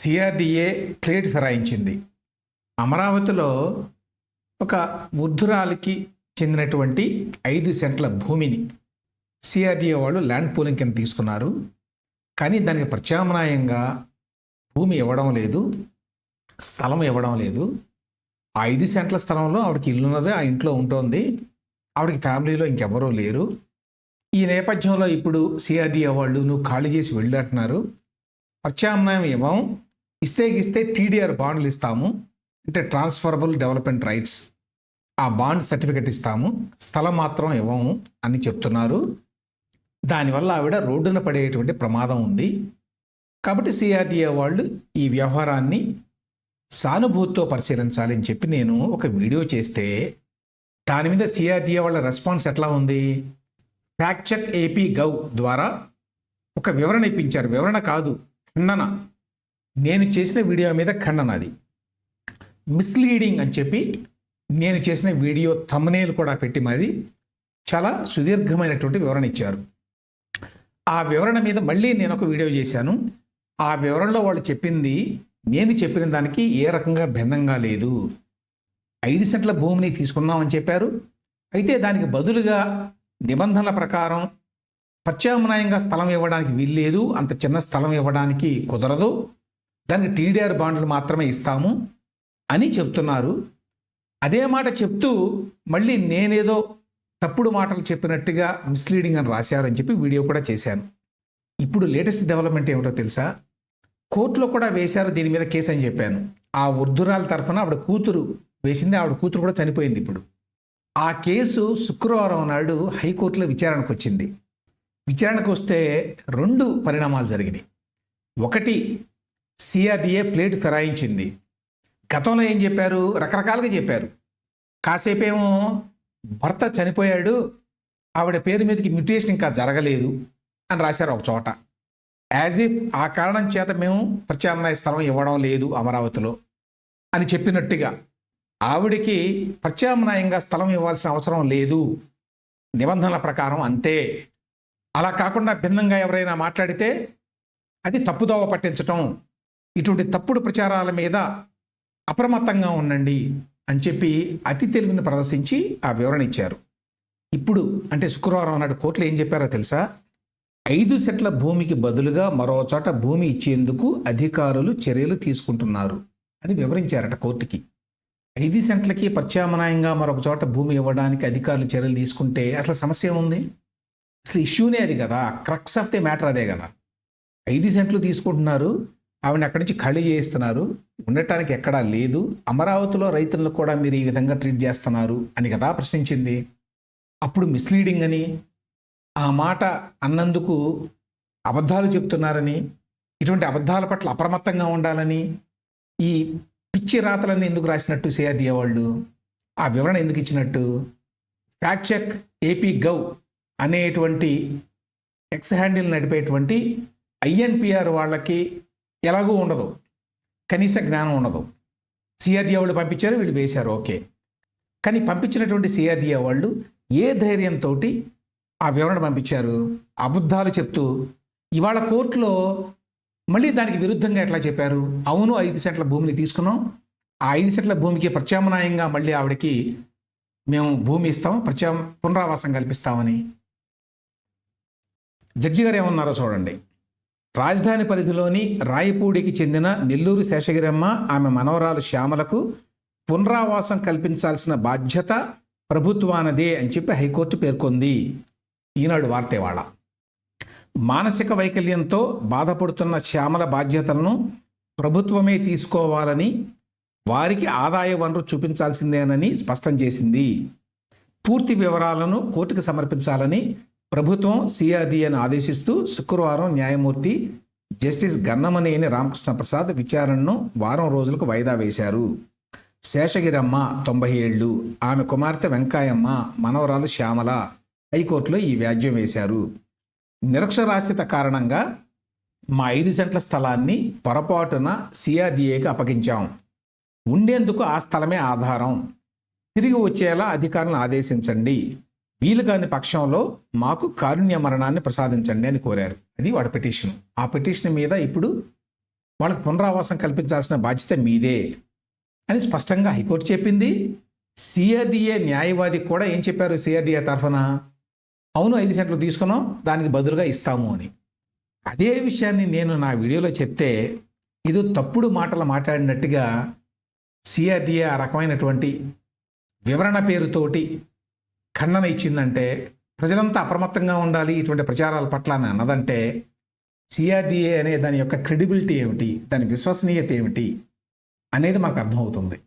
CRDA plate ఫిరాయించింది. అమరావతిలో ఒక వృద్ధురాలికి చెందినటువంటి ఐదు సెంట్ల భూమిని సిఆర్డిఏ వాళ్ళు ల్యాండ్ పూలింగ్ కింద తీసుకున్నారు. కానీ దానికి ప్రత్యామ్నాయంగా భూమి ఇవ్వడం లేదు స్థలం ఇవ్వడం లేదు. ఆ ఐదు సెంట్ల స్థలంలో ఆవిడకి ఇల్లు ఉన్నది ఆ ఇంట్లో ఉంటుంది. ఆవిడకి ఫ్యామిలీలో ఇంకెవరూ లేరు. ఈ నేపథ్యంలో ఇప్పుడు సిఆర్డిఏ వాళ్ళు నువ్వు ఖాళీ చేసి వెళ్ళంటున్నారు ప్రత్యామ్నాయం ఇవ్వం ఇస్తే ఇస్తే టీడీఆర్ బాండ్లు ఇస్తాము అంటే ట్రాన్స్ఫరబుల్ డెవలప్మెంట్ రైట్స్ ఆ బాండ్ సర్టిఫికెట్ ఇస్తాము స్థలం మాత్రం ఇవ్వము అని చెప్తున్నారు. దానివల్ల ఆవిడ రోడ్డున పడేటువంటి ప్రమాదం ఉంది. కాబట్టి సిఆర్డీఏ వాళ్ళు ఈ వ్యవహారాన్ని సానుభూతితో పరిశీలించాలి అని చెప్పి నేను ఒక వీడియో చేస్తే దాని మీద సిఆర్డీఏ వాళ్ళ రెస్పాన్స్ ఎట్లా ఉంది? ఫ్యాక్ట్ చెక్ ఏపీ గవ్ ద్వారా ఒక వివరణ ఇప్పించారు. వివరణ కాదు ఖండన. నేను చేసిన వీడియో మీద ఖండన అది మిస్లీడింగ్ అని చెప్పి నేను చేసిన వీడియో తమ్నేల్ కూడా పెట్టి మరి చాలా సుదీర్ఘమైనటువంటి వివరణ ఇచ్చారు. ఆ వివరణ మీద మళ్ళీ నేను ఒక వీడియో చేశాను. ఆ వివరణలో వాళ్ళు చెప్పింది నేను చెప్పిన దానికి ఏ రకంగా భిన్నంగా లేదు. ఐదు సెంట్ల భూమిని తీసుకున్నామని చెప్పారు. అయితే దానికి బదులుగా నిబంధనల ప్రకారం ప్రత్యామ్నాయంగా స్థలం ఇవ్వడానికి వీల్లేదు. అంత చిన్న స్థలం ఇవ్వడానికి కుదరదు. దానికి టీడీఆర్ బాండ్లు మాత్రమే ఇస్తాము అని చెప్తున్నారు. అదే మాట చెప్తూ మళ్ళీ నేనేదో తప్పుడు మాటలు చెప్పినట్టుగా మిస్లీడింగ్ అని రాశారని చెప్పి వీడియో కూడా చేశాను. ఇప్పుడు లేటెస్ట్ డెవలప్మెంట్ ఏమిటో తెలుసా? కోర్టులో కూడా వేశారు దీని మీద కేసు అని చెప్పాను. ఆ వృద్ధురాల తరఫున ఆవిడ కూతురు వేసింది ఆవిడ కూతురు కూడా చనిపోయింది ఇప్పుడు. ఆ కేసు శుక్రవారం నాడు హైకోర్టులో విచారణకు వచ్చింది. విచారణకు వస్తే రెండు పరిణామాలు జరిగినాయి. ఒకటి సిఆర్డీఏ ప్లేట్ ఫిరాయించింది. గతంలో ఏం చెప్పారు? రకరకాలుగా చెప్పారు. కాసేపేమో భర్త చనిపోయాడు. ఆవిడ పేరు మీదకి మ్యూటేషన్ ఇంకా జరగలేదు అని రాశారు ఒక చోట. యాజ్ ఇఫ్ ఆ కారణం చేత మేము ప్రత్యామ్నాయ స్థలం ఇవ్వడం లేదు అమరావతిలో అని చెప్పినట్టుగా ఆవిడికి ప్రత్యామ్నాయంగా స్థలం ఇవ్వాల్సిన అవసరం లేదు. నిబంధనల ప్రకారం అంతే. అలా కాకుండా భిన్నంగా ఎవరైనా మాట్లాడితే అది తప్పుదోవ పట్టించటం. ఇటువంటి తప్పుడు ప్రచారాల మీద అప్రమత్తంగా ఉండండి అని చెప్పి అతి తెలివిని ప్రదర్శించి ఆ వివరణ ఇచ్చారు. ఇప్పుడు అంటే శుక్రవారం నాడు కోర్టులో ఏం చెప్పారో తెలుసా? ఐదు సెట్ల భూమికి బదులుగా మరో చోట భూమి ఇచ్చేందుకు అధికారులు చర్యలు తీసుకుంటున్నారు అని వివరించారట కోర్టుకి. ఐదు సెంట్లకి ప్రత్యామ్నాయంగా మరొక చోట భూమి ఇవ్వడానికి అధికారులు చర్యలు తీసుకుంటే అసలు సమస్య ఏముంది? అసలు ఇష్యూనే అది కదా. క్రక్స్ ఆఫ్ ది మ్యాటర్ అదే కదా. ఐదు సెంట్లు తీసుకుంటున్నారు. ఆవిడ అక్కడి నుంచి ఖాళీ చేయిస్తున్నారు. ఉండటానికి ఎక్కడా లేదు. అమరావతిలో రైతులను కూడా మీరు ఈ విధంగా ట్రీట్ చేస్తున్నారు అని కదా ప్రశ్నించింది. అప్పుడు మిస్లీడింగ్ అని ఆ మాట అన్నందుకు అబద్ధాలు చెప్తున్నారని ఇటువంటి అబద్ధాల పట్ల అప్రమత్తంగా ఉండాలని ఈ పిచ్చి రాతలన్నీ ఎందుకు రాసినట్టు సిఆర్డిఏ వాళ్ళు? ఆ వివరణ ఎందుకు ఇచ్చినట్టు? ఫ్యాక్ట్ చెక్ ఏపీ గవ్ అనేటువంటి ఎక్స్ హ్యాండిల్ నడిపేటువంటి ఐఎన్పిఆర్ వాళ్ళకి ఎలాగూ ఉండదు. కనీస జ్ఞానం ఉండదు. సిఆర్డిఏ వాళ్ళు పంపించారు వీళ్ళు వేశారు. ఓకే. కానీ పంపించినటువంటి సిఆర్డిఏ వాళ్ళు ఏ ధైర్యంతో ఆ వివరణ పంపించారు? అబద్ధాలు చెప్తూ ఇవాళ కోర్టులో మళ్ళీ దానికి విరుద్ధంగా ఎట్లా చెప్పారు? అవును ఐదు సెంట్ల భూమిని తీసుకున్నాం. ఆ ఐదు సెంట్ల భూమికి ప్రత్యామ్నాయంగా మళ్ళీ ఆవిడకి మేము భూమి ఇస్తాం ప్రత్యామ్ పునరావాసం కల్పిస్తామని. జడ్జి గారు ఏమన్నారో చూడండి. రాజధాని పరిధిలోని రాయపూడికి చెందిన నెల్లూరు శేషగిరమ్మ ఆమె మనవరాలు శ్యామలకు పునరావాసం కల్పించాల్సిన బాధ్యత ప్రభుత్వానదే అని చెప్పి హైకోర్టు పేర్కొంది. ఈనాడు వార్త మానసిక వైకల్యంతో బాధపడుతున్న శ్యామల బాధ్యతలను ప్రభుత్వమే తీసుకోవాలని వారికి ఆదాయ వనరు చూపించాల్సిందేనని స్పష్టం చేసింది. పూర్తి వివరాలను కోర్టుకు సమర్పించాలని ప్రభుత్వం సిఆర్డీఏను ఆదేశిస్తూ శుక్రవారం న్యాయమూర్తి జస్టిస్ గన్నమనేని రామకృష్ణ ప్రసాద్ విచారణను వారం రోజులకు వాయిదా వేశారు. శేషగిరమ్మ తొంభై ఏళ్ళు ఆమె కుమార్తె వెంకాయమ్మ మనవరాలు శ్యామల హైకోర్టులో ఈ వ్యాజ్యం వేశారు. నిరక్షరాస్యత కారణంగా మా ఐదు సెంట్ల స్థలాన్ని పొరపాటున సిఆర్డీఏకి అప్పగించాం. ఉండేందుకు ఆ స్థలమే ఆధారం. తిరిగి వచ్చేలా అధికారులను ఆదేశించండి. వీలు కాని పక్షంలో మాకు కారుణ్య మరణాన్ని ప్రసాదించండి అని కోరారు. అది వాడి పిటిషన్ ఆ పిటిషన్ మీద ఇప్పుడు వాళ్ళకి పునరావాసం కల్పించాల్సిన బాధ్యత మీదే అని స్పష్టంగా హైకోర్టు చెప్పింది. సిఆర్డిఏ న్యాయవాది కూడా ఏం చెప్పారు సిఆర్డిఏ తరఫున? అవును ఐదు సెంట్లు తీసుకున్నాం దానికి బదులుగా ఇస్తాము అని. అదే విషయాన్ని నేను నా వీడియోలో చెప్తే ఇది తప్పుడు మాటలు మాట్లాడినట్టుగా సిఆర్డిఏ ఆ రకమైనటువంటి వివరణ పేరుతోటి ఖండన ఇచ్చిందంటే ప్రజలంతా అప్రమత్తంగా ఉండాలి ఇటువంటి ప్రచారాల పట్ల అని అన్నదంటే సిఆర్డిఏ అనే దాని యొక్క క్రెడిబిలిటీ ఏమిటి? దాని విశ్వసనీయత ఏమిటి? అనేది మనకు అర్థమవుతుంది.